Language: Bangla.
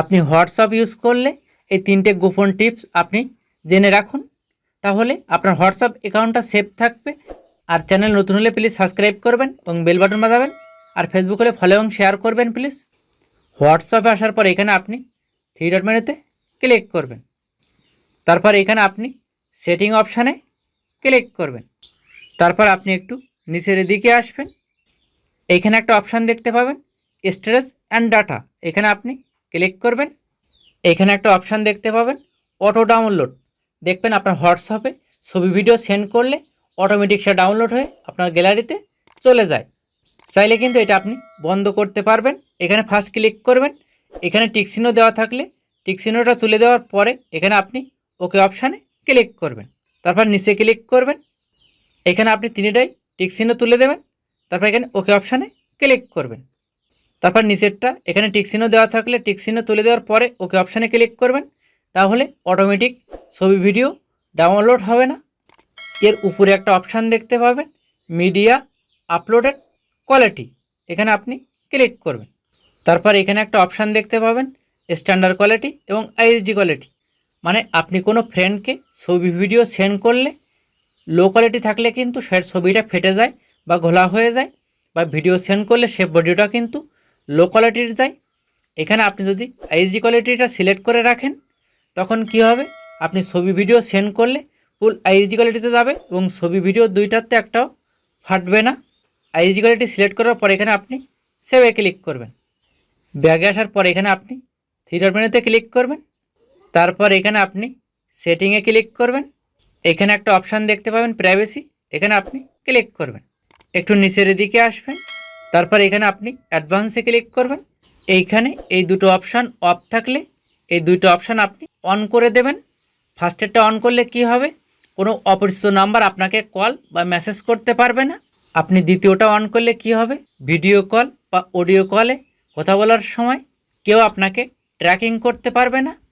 আপনি হোয়াটসঅ্যাপ ইউজ করলে এই তিনটে গোপন টিপস আপনি জেনে রাখুন। তাহলে আপনার হোয়াটসঅ্যাপ অ্যাকাউন্টটা সেভ থাকবে আর চ্যানেল নতুন হলে প্লিজ সাবস্ক্রাইব করবেন এবং বেল বাটন বাজাবেন আর ফেসবুক হলে ফলো এবং শেয়ার করবেন প্লিজ হোয়াটসঅ্যাপে আসার পর এখানে আপনি থ্রি ডট মেনুতে ক্লিক করবেন। তারপর এখানে আপনি সেটিং অপশানে ক্লিক করবেন। তারপর আপনি একটু নিচের দিকে আসবেন। এইখানে একটা অপশান দেখতে পাবেন স্টোরেজ অ্যান্ড ডাটা এখানে আপনি ক্লিক করবেন। এখানে একটা অপশান দেখতে পাবেন, অটো ডাউনলোড। দেখবেন আপনার হোয়াটসঅ্যাপে ছবি, ভিডিও সেন্ড করলে অটোমেটিক সে ডাউনলোড হয়ে আপনার গ্যালারিতে চলে যায়। চাইলে কিন্তু এটা আপনি বন্ধ করতে পারবেন। এখানে ফার্স্ট ক্লিক করবেন। এখানে টিকচিহ্ন দেওয়া থাকলে টিকচিহ্নটা তুলে দেওয়ার পরে এখানে আপনি ওকে অপশানে ক্লিক করবেন। তারপর নিচে ক্লিক করবেন। এখানে আপনি তিনটাই টিকচিহ্ন তুলে দেবেন। তারপর এখানে ওকে অপশানে ক্লিক করবেন। তারপর নিচেরটা এখানে টিকচিহ্ন দেওয়া থাকলে টিকচিহ্ন তুলে দেওয়ার পরে ওকে অপশানে ক্লিক করবেন। তাহলে অটোমেটিক ছবি ভিডিও ডাউনলোড হবে না। এর উপরে একটা অপশান দেখতে পাবেন মিডিয়া আপলোডেড কোয়ালিটি এখানে আপনি ক্লিক করবেন। তারপর এখানে একটা অপশান দেখতে পাবেন স্ট্যান্ডার্ড কোয়ালিটি এবং এইচডি কোয়ালিটি মানে আপনি কোনো ফ্রেন্ডকে ছবি ভিডিও সেন্ড করলে লো কোয়ালিটি থাকলে কিন্তু সে ছবিটা ফেটে যায় বা ঘোলা হয়ে যায় বা ভিডিও সেন্ড করলে সে ভিডিওটা কিন্তু লো কোয়ালিটির যায় এখানে আপনি যদি এইচডি কোয়ালিটিটা সিলেক্ট করে রাখেন, তখন কি হবে? আপনি ছবি ভিডিও সেন্ড করলে ফুল এইচডি কোয়ালিটিতে যাবে এবং ছবি ভিডিও দুইটাতে একটাও ফাটবে না। এইচডি কোয়ালিটি সিলেক্ট করার পর এখানে আপনি সেভে ক্লিক করবেন। ব্যাগে আসার পর এখানে আপনি ডট মেনুতে ক্লিক করবেন। তারপর এখানে আপনি সেটিংয়ে ক্লিক করবেন। এখানে একটা অপশান দেখতে পাবেন প্রাইভেসি এখানে আপনি ক্লিক করবেন। একটু নিচের দিকে আসবেন। তারপর এখানে আপনি অ্যাডভান্সে ক্লিক করবেন। এইখানে এই দুটো অপশান অফ থাকলে এই দুটো অপশান আপনি অন করে দেবেন। ফার্স্টেরটা অন করলে কি হবে? কোনো অপরিচিত নাম্বার আপনাকে কল বা মেসেজ করতে পারবে না। আপনি দ্বিতীয়টা অন করলে কি হবে? ভিডিও কল বা অডিও কলে কথা বলার সময় কেউ আপনাকে ট্র্যাকিং করতে পারবে না।